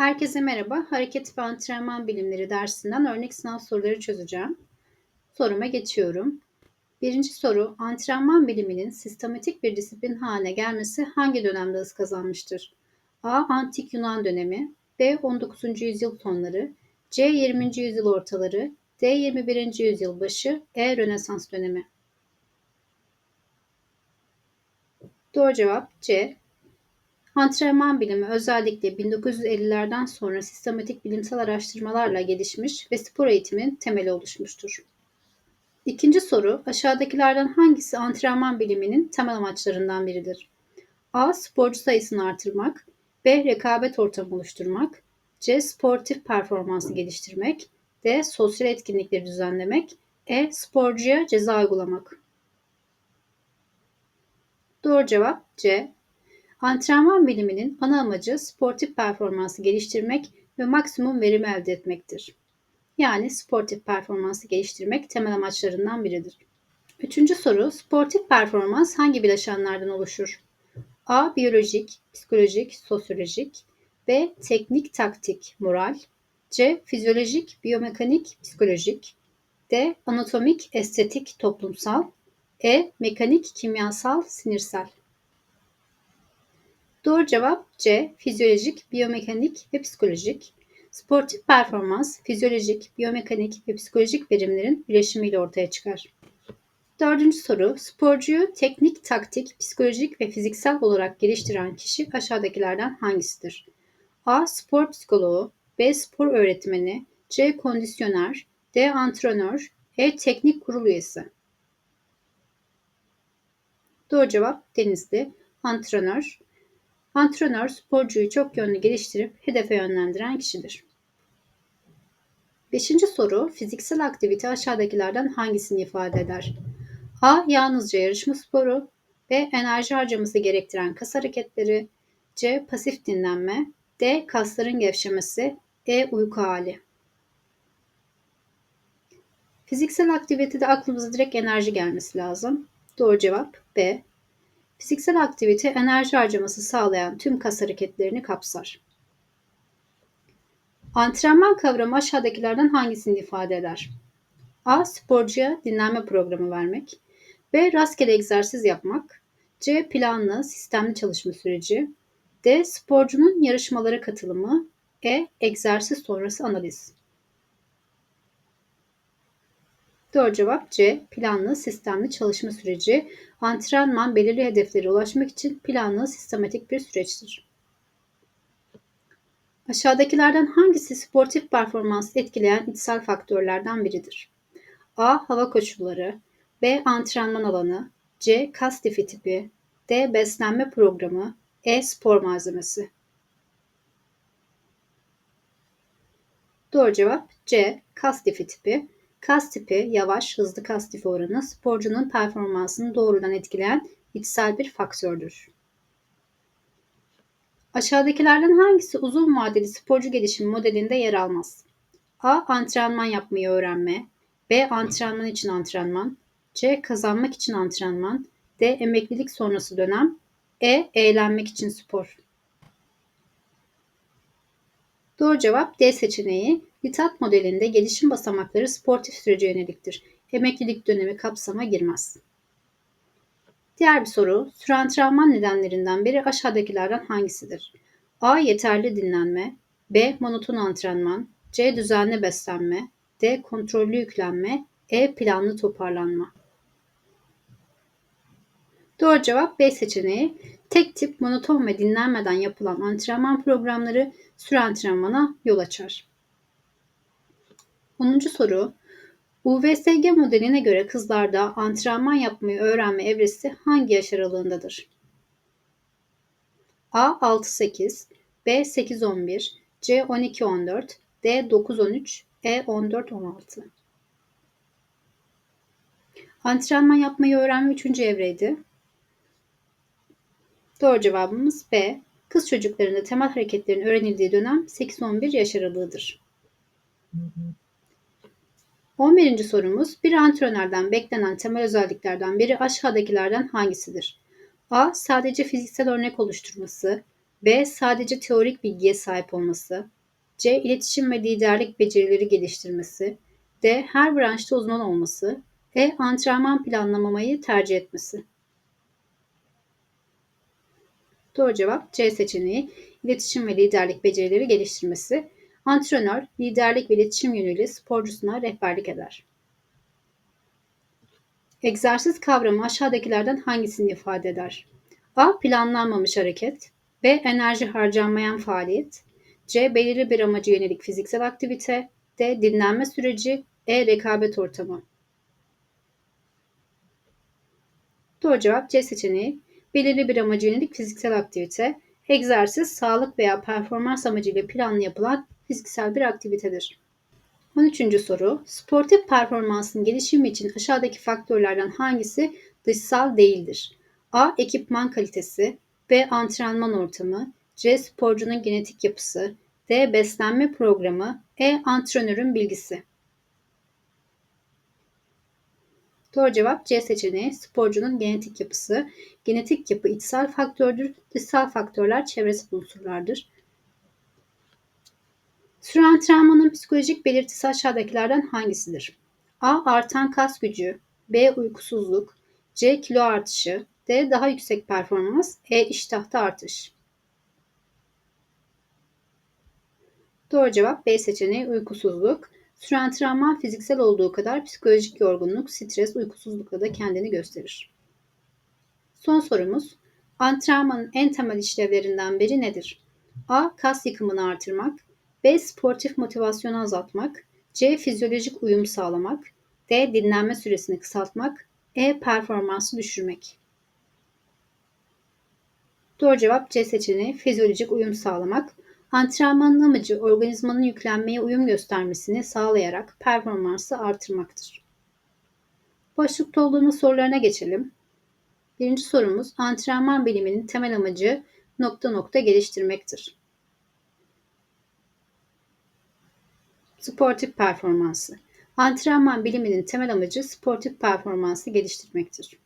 Herkese merhaba. Hareket ve antrenman bilimleri dersinden örnek sınav soruları çözeceğim. Soruma geçiyorum. Birinci soru, antrenman biliminin sistematik bir disiplin haline gelmesi hangi dönemde hız kazanmıştır? A. Antik Yunan dönemi B. 19. yüzyıl sonları C. 20. yüzyıl ortaları D. 21. yüzyıl başı E. Rönesans dönemi Doğru cevap C. Antrenman bilimi özellikle 1950'lerden sonra sistematik bilimsel araştırmalarla gelişmiş ve spor eğitimin temeli oluşmuştur. İkinci soru, aşağıdakilerden hangisi antrenman biliminin temel amaçlarından biridir? A. Sporcu sayısını artırmak B. Rekabet ortamı oluşturmak C. Sportif performansı geliştirmek D. Sosyal etkinlikleri düzenlemek E. Sporcuya ceza uygulamak Doğru cevap C. Antrenman biliminin ana amacı sportif performansı geliştirmek ve maksimum verim elde etmektir. Yani sportif performansı geliştirmek temel amaçlarından biridir. Üçüncü soru, sportif performans hangi bileşenlerden oluşur? A. Biyolojik, psikolojik, sosyolojik B. Teknik, taktik, moral C. Fizyolojik, biyomekanik, psikolojik D. Anatomik, estetik, toplumsal E. Mekanik, kimyasal, sinirsel Doğru cevap C. Fizyolojik, biyomekanik ve psikolojik. Sportif performans, fizyolojik, biyomekanik ve psikolojik verimlerin birleşimiyle ortaya çıkar. Dördüncü soru. Sporcuyu teknik, taktik, psikolojik ve fiziksel olarak geliştiren kişi aşağıdakilerden hangisidir? A. Spor psikoloğu B. Spor öğretmeni C. Kondisyoner D. Antrenör E. Teknik kurul üyesi Doğru cevap Denizli. Antrenör. Antrenör sporcuyu çok yönlü geliştirip hedefe yönlendiren kişidir. Beşinci soru fiziksel aktivite aşağıdakilerden hangisini ifade eder? A. Yalnızca yarışma sporu B. Enerji harcaması gerektiren kas hareketleri C. Pasif dinlenme D. Kasların gevşemesi E. Uyku hali Fiziksel aktivitede aklımıza direkt enerji gelmesi lazım. Doğru cevap B. Fiziksel aktivite enerji harcaması sağlayan tüm kas hareketlerini kapsar. Antrenman kavramı aşağıdakilerden hangisini ifade eder? A. Sporcuya dinlenme programı vermek. B. Rastgele egzersiz yapmak. C. Planlı, sistemli çalışma süreci. D. Sporcunun yarışmalara katılımı. E. Egzersiz sonrası analiz. Doğru cevap C. Planlı, sistemli çalışma süreci. Antrenman belirli hedeflere ulaşmak için planlı, sistematik bir süreçtir. Aşağıdakilerden hangisi sportif performans etkileyen içsel faktörlerden biridir? A. Hava koşulları B. Antrenman alanı C. Kas tipi tipi D. Beslenme programı E. Spor malzemesi Doğru cevap C. Kas tipi tipi. Kas tipi, yavaş, hızlı kas tipi oranı sporcunun performansını doğrudan etkileyen içsel bir faktördür. Aşağıdakilerden hangisi uzun vadeli sporcu gelişimi modelinde yer almaz? A. Antrenman yapmayı öğrenme. B. Antrenman için antrenman. C. Kazanmak için antrenman. D. Emeklilik sonrası dönem. E. Eğlenmek için spor. Doğru cevap D seçeneği. Litat modelinde gelişim basamakları sportif sürece yöneliktir. Emeklilik dönemi kapsama girmez. Diğer bir soru. Süre nedenlerinden biri aşağıdakilerden hangisidir? A. Yeterli dinlenme B. Monoton antrenman C. Düzenli beslenme D. Kontrollü yüklenme E. Planlı toparlanma Doğru cevap B seçeneği. Tek tip monoton ve dinlenmeden yapılan antrenman programları süre antrenmana yol açar. 10. soru. UVSG modeline göre kızlarda antrenman yapmayı öğrenme evresi hangi yaş aralığındadır? A 6-8, B 8-11, C 12-14, D 9-13, E 14-16. Antrenman yapmayı öğrenme 3. evreydi. Doğru cevabımız B. Kız çocuklarında temel hareketlerin öğrenildiği dönem 8-11 yaş aralığıdır. 11. sorumuz bir antrenörden beklenen temel özelliklerden biri aşağıdakilerden hangisidir? A. Sadece fiziksel örnek oluşturması. B. Sadece teorik bilgiye sahip olması. C. İletişim ve liderlik becerileri geliştirmesi. D. Her branşta uzman olması. E. Antrenman planlamamayı tercih etmesi. Doğru cevap C seçeneği. İletişim ve liderlik becerileri geliştirmesi. Antrenör, liderlik ve iletişim yönüyle sporcusuna rehberlik eder. Egzersiz kavramı aşağıdakilerden hangisini ifade eder? A. Planlanmamış hareket. B. Enerji harcanmayan faaliyet. C. Belirli bir amaca yönelik fiziksel aktivite. D. Dinlenme süreci. E. Rekabet ortamı. Doğru cevap C seçeneği. Belirli bir amaca yönelik fiziksel aktivite. Egzersiz, sağlık veya performans amacıyla planlı yapılan fiziksel bir aktivitedir. 13. soru. Sportif performansın gelişimi için aşağıdaki faktörlerden hangisi dışsal değildir? A. Ekipman kalitesi B. Antrenman ortamı C. Sporcunun genetik yapısı D. Beslenme programı E. Antrenörün bilgisi Doğru cevap C seçeneği. Sporcunun genetik yapısı. Genetik yapı içsel faktördür. Dışsal faktörler çevresel unsurlardır. Süre antrenmanın psikolojik belirtisi aşağıdakilerden hangisidir? A. Artan kas gücü. B. Uykusuzluk. C. Kilo artışı. D. Daha yüksek performans. E. İştahta artış. Doğru cevap B seçeneği uykusuzluk. Süre antrenman fiziksel olduğu kadar psikolojik yorgunluk, stres, uykusuzlukla da kendini gösterir. Son sorumuz. Antrenmanın en temel işlevlerinden biri nedir? A. Kas yıkımını artırmak. B. Sportif motivasyonu azaltmak. C. Fizyolojik uyum sağlamak. D. Dinlenme süresini kısaltmak. E. Performansı düşürmek. Doğru cevap C seçeneği fizyolojik uyum sağlamak. Antrenmanın amacı organizmanın yüklenmeye uyum göstermesini sağlayarak performansı artırmaktır. Boşlukta olduğumuz sorularına geçelim. Birinci sorumuz antrenman biliminin temel amacı nokta nokta geliştirmektir. Sportif performansı. Antrenman biliminin temel amacı sportif performansı geliştirmektir.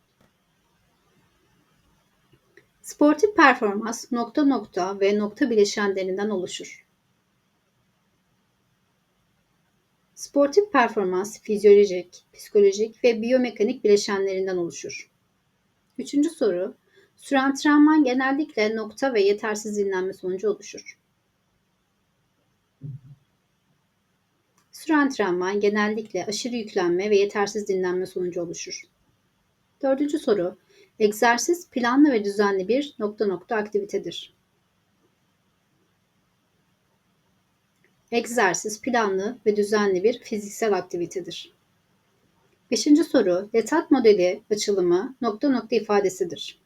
Sportif performans nokta nokta ve nokta bileşenlerinden oluşur. Sportif performans fizyolojik, psikolojik ve biyomekanik bileşenlerinden oluşur. Üçüncü soru. Süre antrenman genellikle nokta ve yetersiz dinlenme sonucu oluşur. Süre antrenman genellikle aşırı yüklenme ve yetersiz dinlenme sonucu oluşur. Dördüncü soru. Egzersiz planlı ve düzenli bir nokta nokta aktivitedir. Egzersiz planlı ve düzenli bir fiziksel aktivitedir. Beşinci soru, Letat modeli açılımı nokta nokta ifadesidir.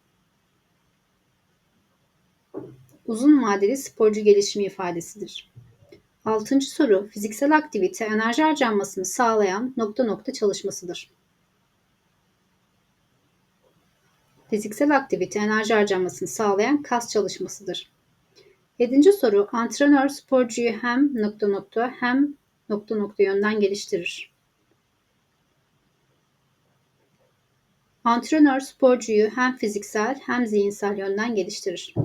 Uzun vadeli sporcu gelişimi ifadesidir. Altıncı soru, fiziksel aktivite enerji harcanmasını sağlayan nokta nokta çalışmasıdır. Fiziksel aktivite enerji harcamasını sağlayan kas çalışmasıdır. Yedinci soru, antrenör sporcuyu hem nokta nokta hem nokta nokta yönden geliştirir. Antrenör sporcuyu hem fiziksel hem zihinsel yönden geliştirir.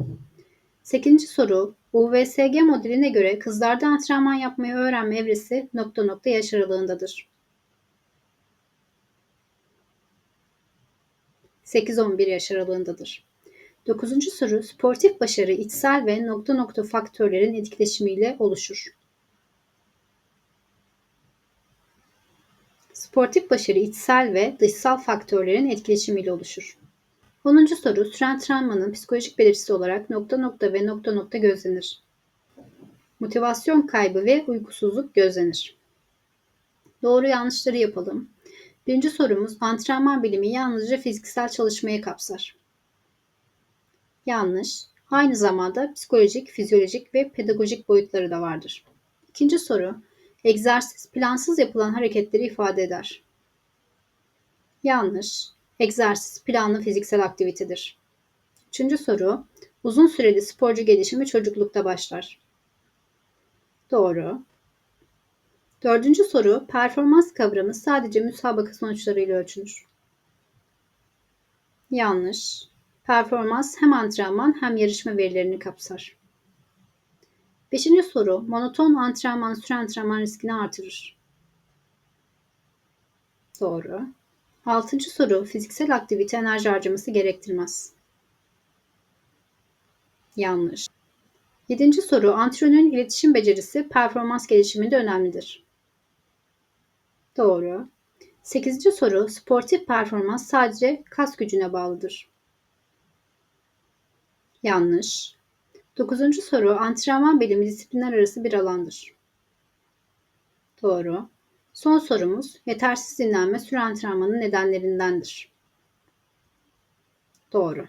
Sekizinci soru, UVSG modeline göre kızlarda antrenman yapmayı öğrenme evresi nokta nokta yaş aralığındadır. 8-11 yaş aralığındadır. 9. soru sportif başarı içsel ve nokta nokta faktörlerin etkileşimiyle oluşur. Sportif başarı içsel ve dışsal faktörlerin etkileşimiyle oluşur. 10. soru süre antrenmanın psikolojik belirtisi olarak nokta nokta ve nokta nokta gözlenir. Motivasyon kaybı ve uykusuzluk gözlenir. Doğru yanlışları yapalım. Birinci sorumuz antrenman bilimi yalnızca fiziksel çalışmayı kapsar. Yanlış. Aynı zamanda psikolojik, fizyolojik ve pedagojik boyutları da vardır. İkinci soru. Egzersiz plansız yapılan hareketleri ifade eder. Yanlış. Egzersiz planlı fiziksel aktivitedir. Üçüncü soru. Uzun süreli sporcu gelişimi çocuklukta başlar. Doğru. Dördüncü soru, performans kavramı sadece müsabaka sonuçlarıyla ölçülür. Yanlış. Performans hem antrenman hem yarışma verilerini kapsar. Beşinci soru, monoton antrenman süre antrenman riskini artırır. Doğru. Altıncı soru, fiziksel aktivite enerji harcaması gerektirmez. Yanlış. Yedinci soru, antrenörün iletişim becerisi performans gelişiminde önemlidir. Doğru. Sekizinci soru, sportif performans sadece kas gücüne bağlıdır. Yanlış. Dokuzuncu soru, antrenman bilimi disiplinler arası bir alandır. Doğru. Son sorumuz, yetersiz dinlenme süre antrenmanın nedenlerindendir. Doğru.